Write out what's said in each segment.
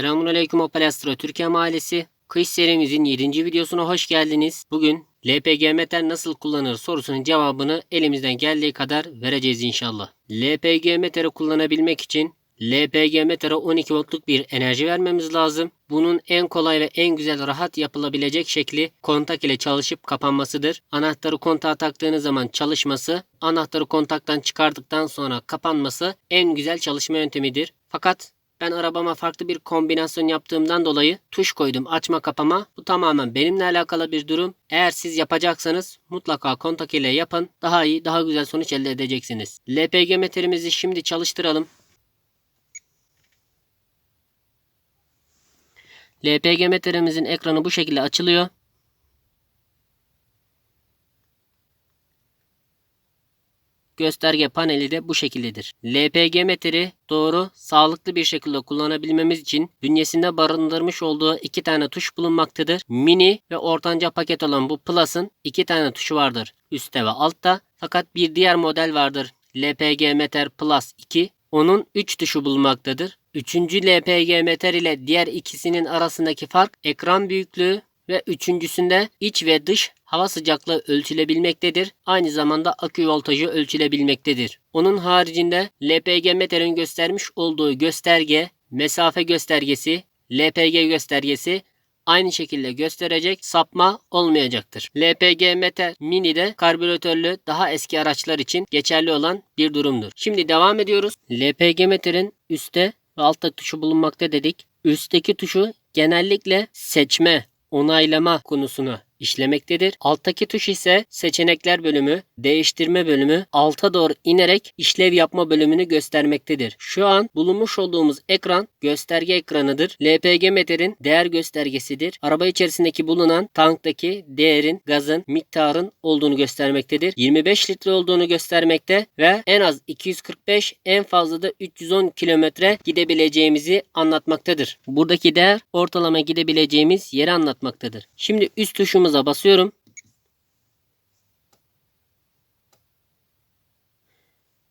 Selamünaleyküm Opel Astra Türkiye Mahallesi. Kış serimizin 7. videosuna hoş geldiniz. Bugün LPG metal nasıl kullanılır sorusunun cevabını elimizden geldiği kadar vereceğiz inşallah. LPG metali kullanabilmek için LPG metale 12 voltluk bir enerji vermemiz lazım. Bunun en kolay ve en güzel rahat yapılabilecek şekli kontak ile çalışıp kapanmasıdır. Anahtarı kontağa taktığınız zaman çalışması, anahtarı kontaktan çıkardıktan sonra kapanması en güzel çalışma yöntemidir. Fakat ben arabama farklı bir kombinasyon yaptığımdan dolayı tuş koydum açma kapama. Bu tamamen benimle alakalı bir durum. Eğer siz yapacaksanız mutlaka kontak ile yapın. Daha iyi, daha güzel sonuç elde edeceksiniz. LPG metalimizi şimdi çalıştıralım. LPG metremizin ekranı bu şekilde açılıyor. Gösterge paneli de bu şekildedir. LPG metri doğru, sağlıklı bir şekilde kullanabilmemiz için bünyesinde barındırmış olduğu iki tane tuş bulunmaktadır. Mini ve ortanca paket olan bu Plus'ın iki tane tuşu vardır. Üstte ve altta. Fakat bir diğer model vardır. LPG Meter Plus 2. Onun 3 tuşu bulunmaktadır. Üçüncü LPG meter ile diğer ikisinin arasındaki fark ekran büyüklüğü ve üçüncüsünde iç ve dış hava sıcaklığı ölçülebilmektedir. Aynı zamanda akü voltajı ölçülebilmektedir. Onun haricinde LPG meterin göstermiş olduğu gösterge, mesafe göstergesi, LPG göstergesi aynı şekilde gösterecek sapma olmayacaktır. LPG Meter Mini de karbüratörlü daha eski araçlar için geçerli olan bir durumdur. Şimdi devam ediyoruz. LPG Meter'in üstte ve altta tuşu bulunmakta dedik. Üstteki tuşu genellikle seçme, onaylama konusunu işlemektedir. Alttaki tuş ise seçenekler bölümü, değiştirme bölümü, alta doğru inerek işlev yapma bölümünü göstermektedir. Şu an bulunmuş olduğumuz ekran gösterge ekranıdır. LPG meterin değer göstergesidir. Araba içerisindeki bulunan tanktaki değerin, gazın, miktarın olduğunu göstermektedir. 25 litre olduğunu göstermekte ve en az 245 en fazla da 310 kilometre gidebileceğimizi anlatmaktadır. Buradaki değer ortalama gidebileceğimiz yeri anlatmaktadır. Şimdi üst tuşumuz tuşumuza basıyorum.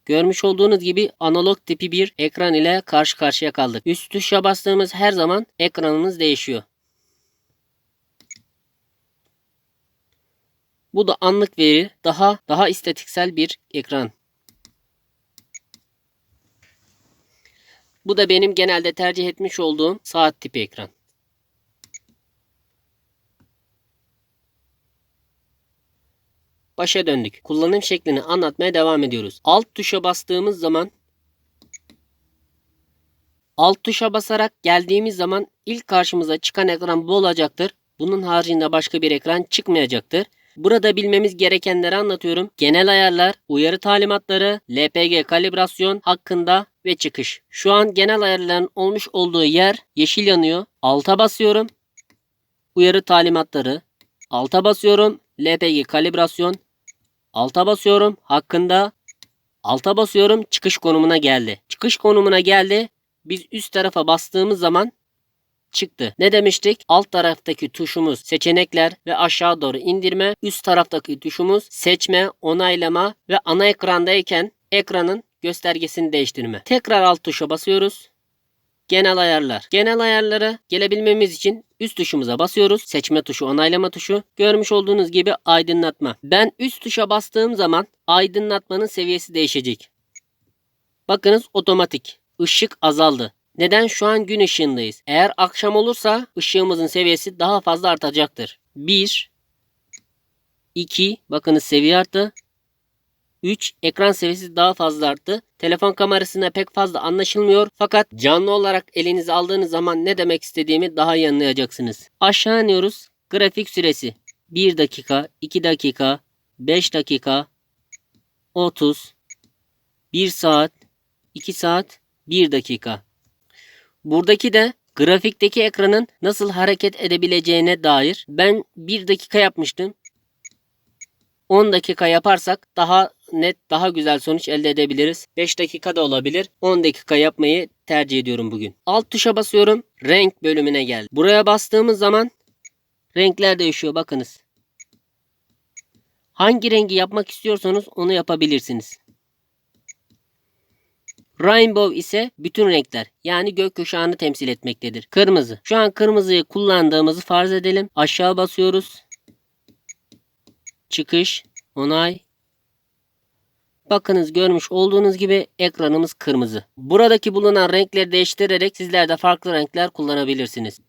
Görmüş olduğunuz gibi analog tipi bir ekran ile karşı karşıya kaldık. Üst tuşa bastığımız her zaman ekranımız değişiyor. Bu da anlık veri, daha daha istatiksel bir ekran. Bu da benim genelde tercih etmiş olduğum saat tipi ekran. Başa döndük. Kullanım şeklini anlatmaya devam ediyoruz. Alt tuşa bastığımız zaman alt tuşa basarak geldiğimiz zaman ilk karşımıza çıkan ekran bu olacaktır. Bunun haricinde başka bir ekran çıkmayacaktır. Burada bilmemiz gerekenleri anlatıyorum. Genel ayarlar, uyarı talimatları, LPG kalibrasyon hakkında ve çıkış. Şu an genel ayarların olmuş olduğu yer yeşil yanıyor. Alta basıyorum. Uyarı talimatları. Alta basıyorum. LPG kalibrasyon. Alta basıyorum. Hakkında alta basıyorum. Çıkış konumuna geldi. Çıkış konumuna geldi. Biz üst tarafa bastığımız zaman çıktı. Ne demiştik? Alt taraftaki tuşumuz seçenekler ve aşağı doğru indirme. Üst taraftaki tuşumuz seçme, onaylama ve ana ekrandayken ekranın göstergesini değiştirme. Tekrar alt tuşa basıyoruz. Genel ayarlar. Genel ayarlara gelebilmemiz için üst tuşumuza basıyoruz. Seçme tuşu, onaylama tuşu. Görmüş olduğunuz gibi aydınlatma. Ben üst tuşa bastığım zaman aydınlatmanın seviyesi değişecek. Bakınız otomatik. Işık azaldı. Neden? Şu an gün ışığındayız. Eğer akşam olursa ışığımızın seviyesi daha fazla artacaktır. 1 2 bakınız seviye arttı. 3. Ekran seviyesi daha fazla arttı. Telefon kamerasında pek fazla anlaşılmıyor fakat canlı olarak elinize aldığınız zaman ne demek istediğimi daha iyi anlayacaksınız. Aşağı iniyoruz. Grafik süresi 1 dakika, 2 dakika, 5 dakika, 30, 1 saat, 2 saat, 1 dakika. Buradaki de grafikteki ekranın nasıl hareket edebileceğine dair ben 1 dakika yapmıştım. 10 dakika yaparsak daha net, daha güzel sonuç elde edebiliriz. 5 dakika da olabilir. 10 dakika yapmayı tercih ediyorum bugün. Alt tuşa basıyorum. Renk bölümüne geldi. Buraya bastığımız zaman renkler değişiyor. Bakınız. Hangi rengi yapmak istiyorsanız onu yapabilirsiniz. Rainbow ise bütün renkler yani gökkuşağını temsil etmektedir. Kırmızı. Şu an kırmızıyı kullandığımızı farz edelim. Aşağı basıyoruz. Çıkış, onay. Bakınız görmüş olduğunuz gibi ekranımız kırmızı. Buradaki bulunan renkleri değiştirerek sizler de farklı renkler kullanabilirsiniz.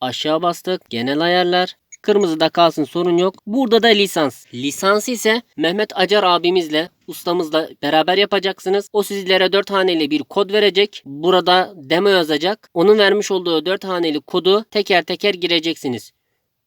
Aşağı bastık. Genel ayarlar. Kırmızıda kalsın sorun yok. Burada da lisans. Lisansı ise Mehmet Acar abimizle ustamızla beraber yapacaksınız. O sizlere 4 haneli bir kod verecek. Burada demo yazacak. Onun vermiş olduğu 4 haneli kodu teker teker gireceksiniz.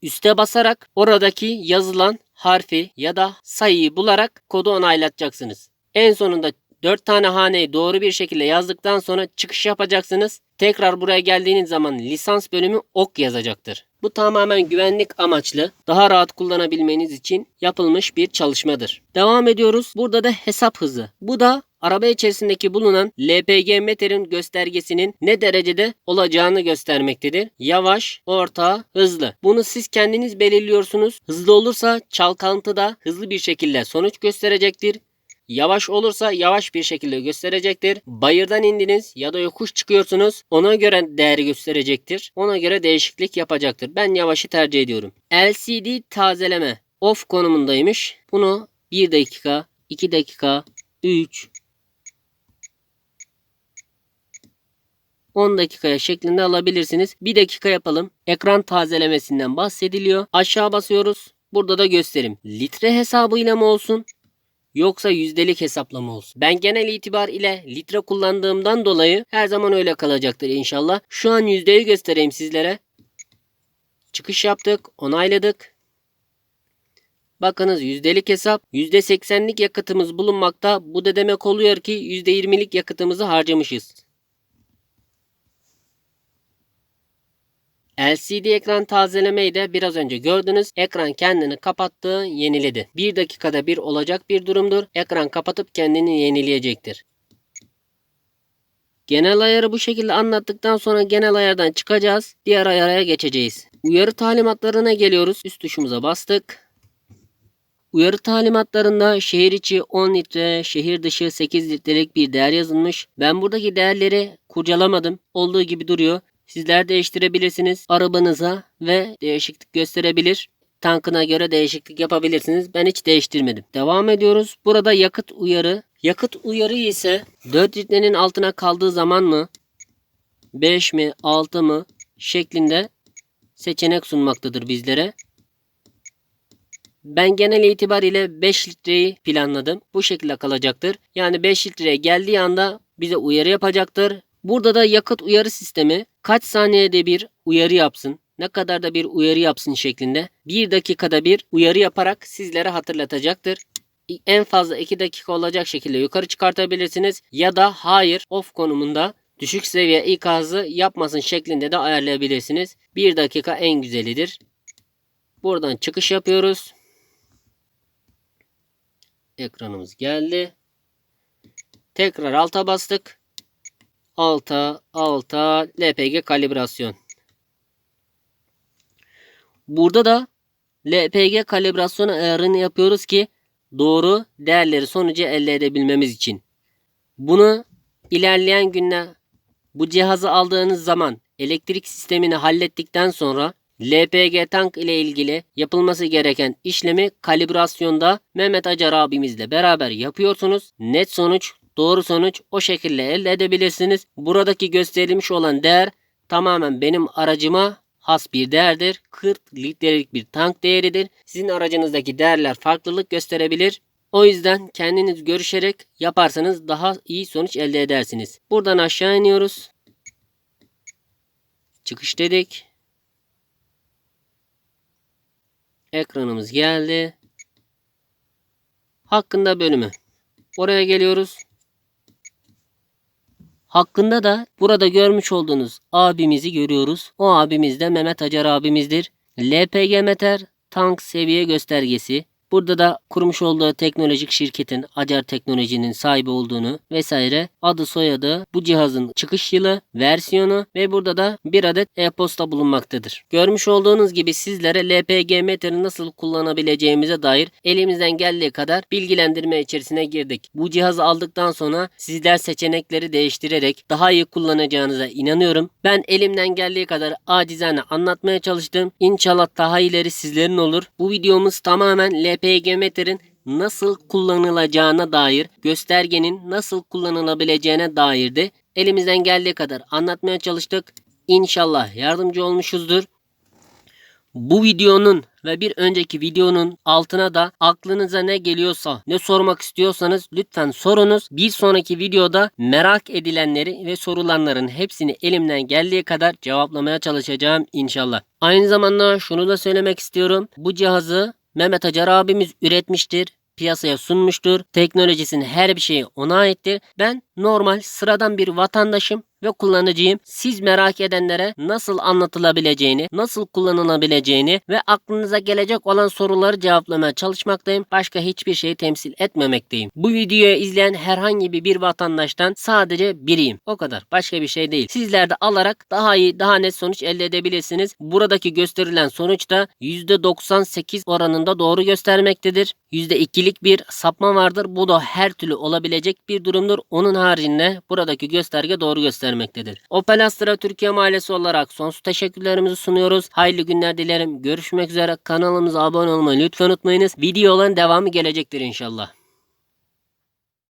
Üste basarak oradaki yazılan harfi ya da sayıyı bularak kodu onaylatacaksınız. En sonunda 4 tane haneyi doğru bir şekilde yazdıktan sonra çıkış yapacaksınız. Tekrar buraya geldiğiniz zaman lisans bölümü ok yazacaktır. Bu tamamen güvenlik amaçlı daha rahat kullanabilmeniz için yapılmış bir çalışmadır. Devam ediyoruz. Burada da hesap hızı. Bu da araba içerisindeki bulunan LPG meterin göstergesinin ne derecede olacağını göstermektedir. Yavaş, orta, hızlı. Bunu siz kendiniz belirliyorsunuz. Hızlı olursa çalkantıda hızlı bir şekilde sonuç gösterecektir. Yavaş olursa yavaş bir şekilde gösterecektir. Bayırdan indiniz ya da yokuş çıkıyorsunuz. Ona göre değer gösterecektir. Ona göre değişiklik yapacaktır. Ben yavaşı tercih ediyorum. LCD tazeleme off konumundaymış. Bunu 1 dakika, 2 dakika, 3, 10 dakikaya şeklinde alabilirsiniz. 1 dakika yapalım. Ekran tazelemesinden bahsediliyor. Aşağı basıyoruz. Burada da gösterim. Litre hesabıyla mı olsun? Yoksa yüzdelik hesaplama olsun. Ben genel itibar ile litre kullandığımdan dolayı her zaman öyle kalacaktır inşallah. Şu an yüzdeyi göstereyim sizlere. Çıkış yaptık. Onayladık. Bakınız yüzdelik hesap. %80'lik yakıtımız bulunmakta. Bu da demek oluyor ki %20'lik yakıtımızı harcamışız. LCD ekran tazelemeyi de biraz önce gördünüz. Ekran kendini kapattı, yeniledi. Bir dakikada bir olacak bir durumdur. Ekran kapatıp kendini yenileyecektir. Genel ayarı bu şekilde anlattıktan sonra genel ayardan çıkacağız. Diğer ayara geçeceğiz. Uyarı talimatlarına geliyoruz. Üst tuşumuza bastık. Uyarı talimatlarında şehir içi 10 litre, şehir dışı 8 litrelik bir değer yazılmış. Ben buradaki değerleri kurcalamadım. Olduğu gibi duruyor. Sizler değiştirebilirsiniz arabanıza ve değişiklik gösterebilir. Tankına göre değişiklik yapabilirsiniz. Ben hiç değiştirmedim. Devam ediyoruz. Burada yakıt uyarı. Yakıt uyarı ise 4 litrenin altına kaldığı zaman mı 5 mi 6 mı şeklinde seçenek sunmaktadır bizlere. Ben genel itibariyle 5 litreyi planladım. Bu şekilde kalacaktır. Yani 5 litreye geldiği anda bize uyarı yapacaktır. Burada da yakıt uyarı sistemi kaç saniyede bir uyarı yapsın, ne kadar da bir uyarı yapsın şeklinde bir dakikada bir uyarı yaparak sizlere hatırlatacaktır. En fazla 2 dakika olacak şekilde yukarı çıkartabilirsiniz ya da hayır off konumunda düşük seviye ikazı yapmasın şeklinde de ayarlayabilirsiniz. 1 dakika en güzelidir. Buradan çıkış yapıyoruz. Ekranımız geldi. Tekrar alta bastık. Alta, alta, LPG kalibrasyon. Burada da LPG kalibrasyon ayarını yapıyoruz ki doğru değerleri sonucu elde edebilmemiz için. Bunu ilerleyen günler bu cihazı aldığınız zaman elektrik sistemini hallettikten sonra LPG tank ile ilgili yapılması gereken işlemi kalibrasyonda Mehmet Acar abimizle beraber yapıyorsunuz. Net sonuç doğru sonuç o şekilde elde edebilirsiniz. Buradaki gösterilmiş olan değer tamamen benim aracıma has bir değerdir. 40 litrelik bir tank değeridir. Sizin aracınızdaki değerler farklılık gösterebilir. O yüzden kendiniz görüşerek yaparsanız daha iyi sonuç elde edersiniz. Buradan aşağı iniyoruz. Çıkış dedik. Ekranımız geldi. Hakkında bölümü. Oraya geliyoruz. Hakkında da burada görmüş olduğunuz abimizi görüyoruz. O abimiz de Mehmet Acar abimizdir. LPG meter tank seviye göstergesi. Burada da kurmuş olduğu teknolojik şirketin Acar Teknoloji'nin sahibi olduğunu vesaire adı soyadı bu cihazın çıkış yılı, versiyonu ve burada da bir adet e-posta bulunmaktadır. Görmüş olduğunuz gibi sizlere LPG meteri nasıl kullanabileceğimize dair elimizden geldiği kadar bilgilendirme içerisine girdik. Bu cihazı aldıktan sonra sizler seçenekleri değiştirerek daha iyi kullanacağınıza inanıyorum. Ben elimden geldiği kadar acizane anlatmaya çalıştım. İnşallah daha ileri sizlerin olur. Bu videomuz tamamen LPG meterin nasıl kullanılacağına dair, göstergenin nasıl kullanılabileceğine dairdi. Elimizden geldiği kadar anlatmaya çalıştık. İnşallah yardımcı olmuşuzdur. Bu videonun ve bir önceki videonun altına da aklınıza ne geliyorsa, ne sormak istiyorsanız lütfen sorunuz. Bir sonraki videoda merak edilenleri ve sorulanların hepsini elimden geldiği kadar cevaplamaya çalışacağım inşallah. Aynı zamanda şunu da söylemek istiyorum. Bu cihazı Mehmet Acar abimiz üretmiştir piyasaya sunmuştur. Teknolojisinin her bir şeyi ona aittir. Ben normal sıradan bir vatandaşım ve kullanıcıyım. Siz merak edenlere nasıl anlatılabileceğini, nasıl kullanılabileceğini ve aklınıza gelecek olan soruları cevaplamaya çalışmaktayım. Başka hiçbir şeyi temsil etmemekteyim. Bu videoyu izleyen herhangi bir, vatandaştan sadece biriyim. O kadar. Başka bir şey değil. Sizler de alarak daha iyi, daha net sonuç elde edebilirsiniz. Buradaki gösterilen sonuç da %98 oranında doğru göstermektedir. %2'lik bir sapma vardır. Bu da her türlü olabilecek bir durumdur. Onun haricinde buradaki gösterge doğru göstermektedir. Opel Astra Türkiye Mahallesi olarak sonsuz teşekkürlerimizi sunuyoruz. Hayırlı günler dilerim. Görüşmek üzere. Kanalımıza abone olmayı lütfen unutmayınız. Videoların devamı gelecektir inşallah.